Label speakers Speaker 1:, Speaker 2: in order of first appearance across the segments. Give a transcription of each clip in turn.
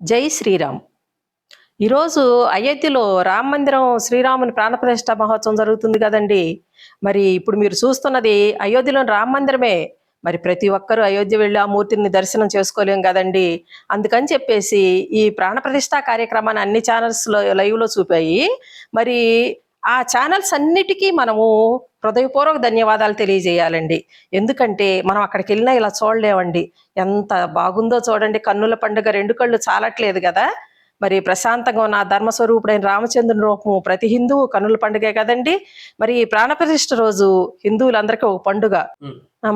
Speaker 1: జై శ్రీరామ్. ఈరోజు అయోధ్యలో రామ మందిరం శ్రీరాముని ప్రాణప్రతిష్ఠ మహోత్సవం జరుగుతుంది కదండి. మరి ఇప్పుడు మీరు చూస్తున్నది అయోధ్యలోని రామ మందిరమే. మరి ప్రతి ఒక్కరూ అయోధ్య వెళ్ళి ఆ మూర్తిని దర్శనం చేసుకోలేం కదండి. అందుకని చెప్పేసి ఈ ప్రాణప్రతిష్ఠ కార్యక్రమాన్ని అన్ని ఛానల్స్లో లైవ్లో చూపాయి. మరి ఆ ఛానల్స్ అన్నిటికీ మనము హృదయపూర్వక ధన్యవాదాలు తెలియజేయాలండి. ఎందుకంటే మనం అక్కడికి వెళ్ళినా ఇలా చూడలేమండి. ఎంత బాగుందో చూడండి. కన్నుల పండుగ రెండు కళ్ళు చాలట్లేదు కదా. మరి ప్రశాంతంగా ఉన్న ధర్మస్వరూపుడైన రామచంద్రుని రూపము ప్రతి హిందువు కన్నుల పండుగే కదండి. మరి ఈ ప్రాణప్రతిష్ఠ రోజు హిందువులందరికీ ఒక పండుగ.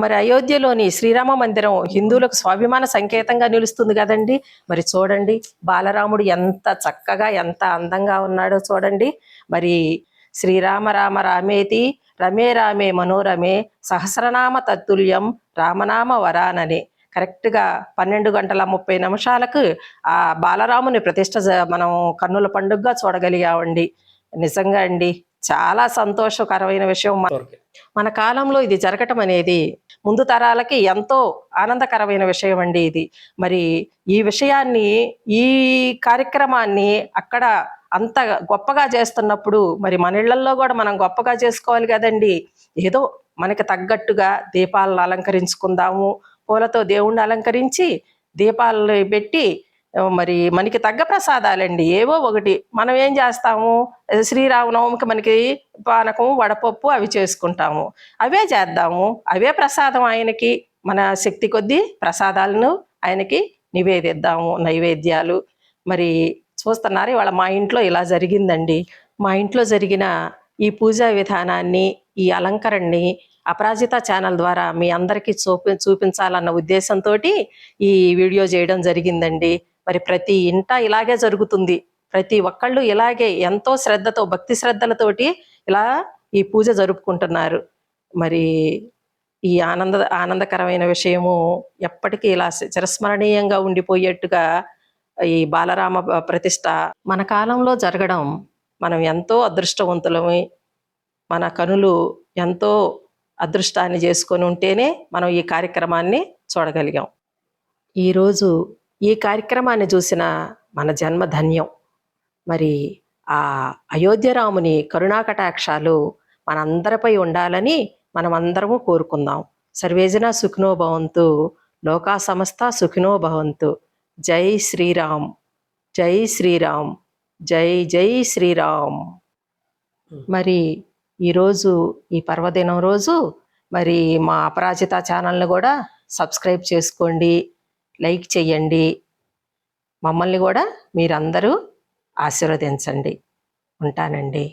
Speaker 1: మరి అయోధ్యలోని శ్రీరామ మందిరం హిందువులకు స్వాభిమాన సంకేతంగా నిలుస్తుంది కదండి. మరి చూడండి బాలరాముడు ఎంత చక్కగా ఎంత అందంగా ఉన్నాడో చూడండి. మరి శ్రీరామ రామ రామేతి రమే రామే మనోరమే సహస్రనామ తత్తుల్యం రామనామ వరానని. కరెక్ట్గా పన్నెండు గంటల ముప్పై నిమిషాలకు ఆ బాలరాముని ప్రతిష్ట మనం కన్నుల పండుగగా చూడగలిగామండి. నిజంగా అండి చాలా సంతోషకరమైన విషయం. మన కాలంలో ఇది జరగటం అనేది ముందు తరాలకి ఎంతో ఆనందకరమైన విషయం అండి ఇది. మరి ఈ విషయాన్ని ఈ కార్యక్రమాన్ని అక్కడ అంత గొప్పగా చేస్తున్నప్పుడు మరి మన ఇళ్ళల్లో కూడా మనం గొప్పగా చేసుకోవాలి కదండి. ఏదో మనకి తగ్గట్టుగా దీపాలను అలంకరించుకుందాము పూలతో దేవుణ్ణి అలంకరించి దీపాలు పెట్టి మరి మనకి తగ్గ ప్రసాదాలండి. ఏవో ఒకటి. మనం ఏం చేస్తాము? శ్రీరామనవమికి మనకి పానకం వడపప్పు అవి చేసుకుంటాము. అవే చేద్దాము. అవే ప్రసాదం ఆయనకి. మన శక్తి కొద్దీ ప్రసాదాలను ఆయనకి నివేదిద్దాము. నైవేద్యాలు. మరి చూస్తున్నారు ఇవాళ మా ఇంట్లో ఇలా జరిగిందండి. మా ఇంట్లో జరిగిన ఈ పూజా విధానాన్ని ఈ అలంకరణని అపరాజిత ఛానల్ ద్వారా మీ అందరికీ చూపి చూపించాలన్న ఉద్దేశంతో ఈ వీడియో చేయడం జరిగిందండి. మరి ప్రతి ఇంట ఇలాగే జరుగుతుంది. ప్రతి ఒక్కళ్ళు ఇలాగే ఎంతో శ్రద్ధతో భక్తి శ్రద్ధలతోటి ఇలా ఈ పూజ జరుపుకుంటున్నారు. మరి ఈ ఆనంద ఆనందకరమైన విషయము ఎప్పటికీ ఇలా చిరస్మరణీయంగా ఉండిపోయేట్టుగా ఈ బాలరామ ప్రతిష్ట మన కాలంలో జరగడం మనం ఎంతో అదృష్టవంతులమే మన కనులు ఎంతో అదృష్టాన్ని చేసుకొని ఉంటేనే మనం ఈ కార్యక్రమాన్ని చూడగలిగాం. ఈరోజు ఈ కార్యక్రమాన్ని చూసిన మన జన్మ ధన్యం. మరి ఆ అయోధ్యరాముని కరుణాకటాక్షాలు మనందరిపై ఉండాలని మనం అందరము కోరుకుందాం. సర్వేజన సుఖినో భవంతు లోకా సమస్త సుఖినో భవంతు. జై శ్రీరామ్ జై శ్రీరామ్ జై జై శ్రీరామ్. మరి ఈరోజు ఈ పర్వదినం రోజు మరి మా అపరాజిత ఛానల్ని కూడా సబ్స్క్రైబ్ చేసుకోండి. లైక్ చేయండి మమ్మల్ని కూడా మీరందరూ ఆశీర్వదించండి. ఉంటానండి.